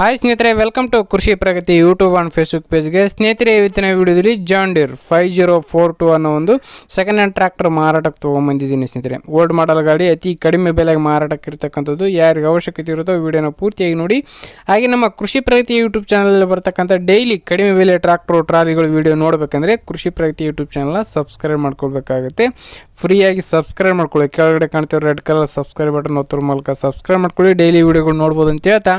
Hi ಸ್ನೇಹಿತರೆ welcome to Krishi Pragati YouTube and Facebook ಪೇಜ್ಗೆ ಸ್ನೇಹಿತರೆ, ಇವತ್ತಿನ ವಿಡಿಯೋದಲ್ಲಿ John Deere five zero four two ಅನ್ನೋ ಒಂದು ಸೆಕೆಂಡ್ ಹ್ಯಾಂಡ್ ಟ್ರ್ಯಾಕ್ಟರ್ ಮಾರಾಟಕ್ಕೆ ತೊಗೊಂಬಂದಿದ್ದೀನಿ ಸ್ನೇಹಿತರೆ. ಓಲ್ಡ್ ಮಾಡಲ್ ಗಾಡಿ, ಅತಿ ಕಡಿಮೆ ಬೆಲೆಗೆ ಮಾರಾಟಕ್ಕೆ ಇರ್ತಕ್ಕಂಥದ್ದು ಯಾರಿಗೆ ಅವಶ್ಯಕತೆ ಇರುತ್ತೋ ವಿಡಿಯೋನ ಪೂರ್ತಿಯಾಗಿ ನೋಡಿ. ಹಾಗೆ ನಮ್ಮ ಕೃಷಿ ಪ್ರಗತಿ ಯೂಟ್ಯೂಬ್ ಚಾನಲಲ್ಲಿ ಬರ್ತಕ್ಕಂಥ ಡೈಲಿ ಕಡಿಮೆ ಬೆಲೆ ಟ್ರ್ಯಾಕ್ಟರ್ ಟ್ರಾಲಿಗಳು ವಿಡಿಯೋ ನೋಡಬೇಕಂದ್ರೆ ಕೃಷಿ ಪ್ರಗತಿ ಯೂಟ್ಯೂಬ್ ಚಾನಲ್ನ ಸಬ್ಸ್ಕ್ರೈಬ್ ಮಾಡ್ಕೊಳ್ಬೇಕಾಗುತ್ತೆ. ಫ್ರೀಯಾಗಿ ಸಬ್ಸ್ಕ್ರೈಬ್ ಮಾಡ್ಕೊಳ್ಳಿ. ಕೆಳಗಡೆ ಕಾಣ್ತಿರೋ ರೆಡ್ ಕಲರ್ ಸಬ್ಸ್ಕ್ರೈಬ್ ಬಟನ್ ಒತ್ತರ ಮೂಲಕ ಸಬ್ಸ್ಕ್ರೈಬ್ ಮಾಡ್ಕೊಳ್ಳಿ. ಡೈಲಿ ವಿಡಿಯೋಗಳು ನೋಡ್ಬೋದು ಅಂತ ಹೇಳ್ತಾ.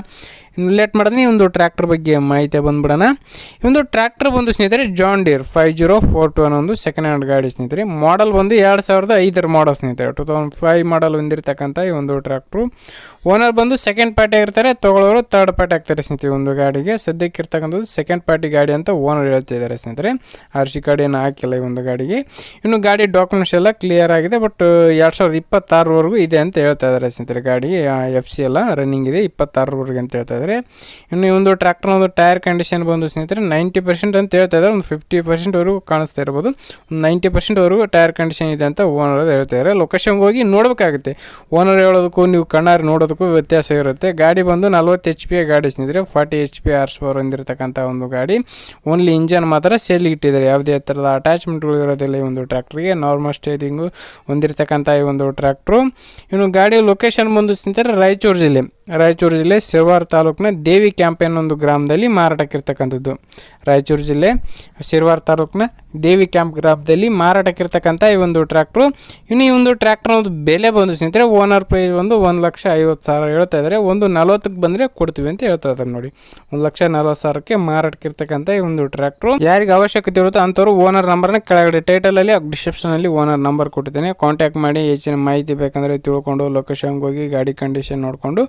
ಇನ್ನು ಲೇಟ್ ಮಾಡಿದ್ರೆ ಒಂದು ಟ್ರ್ಯಾಕ್ಟರ್ ಬಗ್ಗೆ ಮಾಹಿತಿ ಬಂದ್ಬಿಡೋಣ. ಒಂದು ಟ್ರ್ಯಾಕ್ಟರ್ ಬಂದು ಸ್ನೇಹಿತರೆ John Deere five zero four two ಅನ್ನೋ ಒಂದು ಸೆಕೆಂಡ್ ಹ್ಯಾಂಡ್ ಗಾಡಿ ಸ್ನೇಹಿತರೆ. ಮಾಡಲ್ ಬಂದು ಎರಡು ಸಾವಿರದ ಐದರ ಮಾಡಲ್ ಸ್ನೇಹಿತರೆ. ಟು ತೌಸಂಡ್ ಫೈವ್ ಮಾಡಲ್ ಹೊಂದಿರತಕ್ಕಂಥ ಈ ಒಂದು ಟ್ರ್ಯಾಕ್ಟ್ರು ಓನರ್ ಬಂದು ಸೆಕೆಂಡ್ ಪಾರ್ಟಿ ಆಗಿರ್ತಾರೆ ತೊಗೊಳೋರು ತರ್ಡ್ ಪಾರ್ಟಿ ಆಗ್ತಾರೆ ಸ್ನೇಹಿತರೆ ಒಂದು ಗಾಡಿಗೆ. ಸದ್ಯಕ್ಕೆ ಇರ್ತಕ್ಕಂಥದ್ದು ಸೆಕೆಂಡ್ ಪಾರ್ಟಿ ಗಾಡಿ ಅಂತ ಓನರ್ ಹೇಳ್ತಾ ಇದ್ದಾರೆ ಸ್ನೇಹಿತರೆ. ಆರ್ ಸಿ ಗಾಡಿಯನ್ನು ಹಾಕಿಲ್ಲ ಈ ಒಂದು ಗಾಡಿಗೆ. ಇನ್ನು ಗಾಡಿ ಡಾಕ್ಯುಮೆಂಟ್ಸ್ ಎಲ್ಲ ಕ್ಲಿಯರ್ ಆಗಿದೆ ಬಟ್ ಎರಡು ಸಾವಿರದ ಇಪ್ಪತ್ತಾರವರೆಗೂ ಇದೆ ಅಂತ ಹೇಳ್ತಾ ಇದ್ದಾರೆ ಸ್ನೇಹಿತರೆ ಗಾಡಿ ಎಫ್ ಸಿ ಎಲ್ಲ ರನ್ನಿಂಗ್ ಇದೆ ಇಪ್ಪತ್ತಾರವರೆಗೆ ಅಂತ ಹೇಳ್ತಾ ಇದ್ದಾರೆ ಇನ್ನು ಈ ಒಂದು ಟ್ರ್ಯಾಕ್ಟರ್ನ ಒಂದು ಟೈರ್ ಕಂಡೀಷನ್ ಬಂದು ಸ್ನೇಹಿತರೆ, ನೈಂಟಿ ಪರ್ಸೆಂಟ್ ಅಂತ ಹೇಳ್ತಾ ಇದ್ದಾರೆ ಒಂದು ಫಿಫ್ಟಿ ಪರ್ಸೆಂಟ್ವರೆಗೂ ಕಾಣಿಸ್ತಾ ಇರ್ಬೋದು. ಒಂದು ನೈಂಟಿ ಪರ್ಸೆಂಟ್ವರೆಗೂ ಟೈರ್ ಕಂಡೀಷನ್ ಇದೆ ಅಂತ ಓನರ್ ಹೇಳ್ತಾ ಇದ್ದಾರೆ ಲೊಕೇಶನ್ಗೆ ಹೋಗಿ ನೋಡಬೇಕಾಗುತ್ತೆ. ಓನರ್ ಹೇಳೋದಕ್ಕೂ ನೀವು ಕಣ್ಣಾರಿ ನೋಡೋದಕ್ಕೂ ವ್ಯತ್ಯಾಸ ಇರುತ್ತೆ. ಗಾಡಿ ಬಂದು ನಲ್ವತ್ತು ಎಚ್ ಪಿ ಗಾಡಿ ಸ್ನೇಹಿತರೆ. Forty H P horse power ಹೊಂದಿರತಕ್ಕಂಥ ಒಂದು ಗಾಡಿ. ಓನ್ಲಿ ಇಂಜನ್ ಮಾತ್ರ ಸೇಲಿಗೆ ಇಟ್ಟಿದ್ದಾರೆ. ಯಾವುದೇ ಥರದ ಅಟ್ಯಾಚ್ಮೆಂಟ್ಗಳು ಇರೋದಿಲ್ಲ ಈ ಒಂದು ಟ್ರ್ಯಾಕ್ಟ್ರಿಗೆ ನಾರ್ಮಲ್ ಸ್ಟೇರಿಂಗು ಹೊಂದಿರತಕ್ಕಂಥ ಈ ಒಂದು ಟ್ರ್ಯಾಕ್ಟ್ರು ಇನ್ನು ಗಾಡಿ ಲೊಕೇಶನ್ ಬಂದು ಸ್ನೇಹಿತರೆ ರಾಯಚೂರು ಜಿಲ್ಲೆ. ರಾಯಚೂರು ಜಿಲ್ಲೆ ಸಿರ್ವಾರ್ ತಾಲೂಕಿನ ದೇವಿ ಕ್ಯಾಂಪ್ ಒಂದು ಗ್ರಾಮದಲ್ಲಿ ಮಾರಾಟಕ್ಕಿರ್ತಕ್ಕಂಥದ್ದು. ರಾಯಚೂರು ಜಿಲ್ಲೆ, ಶಿರ್ವಾರ್ ತಾಲೂಕಿನ ದೇವಿ ಕ್ಯಾಂಪ್ ಗ್ರಾಮದಲ್ಲಿ ಮಾರಾಟಕ್ಕಿರ್ತಕ್ಕಂಥ ಈ ಒಂದು ಟ್ರ್ಯಾಕ್ಟ್ರು. ಇನ್ನು ಈ ಒಂದು ಟ್ರ್ಯಾಕ್ಟರ್ ಒಂದು ಬೆಲೆ ಬಂದು ಸ್ನೇಹಿತರೆ, ಓನರ್ ಪ್ರೈಸ್ ಒಂದು ಒಂದು ಲಕ್ಷ ಐವತ್ತು ಸಾವಿರ ಹೇಳ್ತಾ ಇದ್ದಾರೆ. ಒಂದು ನಲವತ್ತಕ್ಕೆ ಬಂದರೆ ಕೊಡ್ತೀವಿ ಅಂತ ಹೇಳ್ತಾ ಇದ್ದಾರೆ ನೋಡಿ. ಒಂದು ಲಕ್ಷ ನಲವತ್ತು ಸಾವಿರಕ್ಕೆ ಮಾರಾಟಕ್ಕಿರ್ತಕ್ಕಂಥ ಈ ಒಂದು ಟ್ರ್ಯಾಕ್ಟ್ರು. ಯಾರಿಗೆ ಅವಶ್ಯಕತೆ ಇರುತ್ತೋ ಅಂಥವ್ರು ಓನರ್ ನಂಬರ್ನ ಕೆಳಗಡೆ ಟೈಟಲಲ್ಲಿ ಡಿಸ್ಕ್ರಿಪ್ಷನಲ್ಲಿ ಓನರ್ ನಂಬರ್ ಕೊಟ್ಟಿದ್ದೇನೆ. ಕಾಂಟ್ಯಾಕ್ಟ್ ಮಾಡಿ, ಹೆಚ್ಚಿನ ಮಾಹಿತಿ ಬೇಕಂದರೆ ತಿಳ್ಕೊಂಡು ಲೊಕೇಶನ್ಗೆ ಹೋಗಿ, ಗಾಡಿ ಕಂಡೀಷನ್ ನೋಡಿಕೊಂಡು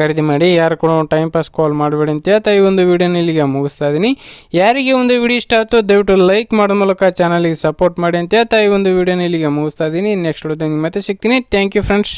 ಖರೀದಿ ಮಾಡಿ, ಯಾರು ಕೂಡ ಪಾಸ್ ಕಾಲ್ ಮಾಡಬೇಡಿ ಅಂತ ಹೇಳ್ತಾ ಈ ಒಂದು ವಿಡಿಯೋನ ಇಲ್ಲಿಗೆ ಮುಗಿಸ್ತಾ ಇದ್ದೀನಿ ಯಾರಿಗೆ ಒಂದು ವಿಡಿಯೋ ಇಷ್ಟ ಆಯಿತು ದಯವಿಟ್ಟು ಲೈಕ್ ಮಾಡೋ ಮೂಲಕ ಚಾನಲಿಗೆ ಸಪೋರ್ಟ್ ಮಾಡಿ ಅಂತ ಹೇಳ್ತಾ ಈ ಒಂದು ವಿಡಿಯೋನ ಇಲ್ಲಿಗೆ ಮುಗಿಸ್ತಾ ಇದ್ದೀನಿ ನೆಕ್ಸ್ಟ್ ವಿಡಿಯೋದಲ್ಲಿ ಮತ್ತೆ ಸಿಗ್ತೀನಿ. Thank you friends.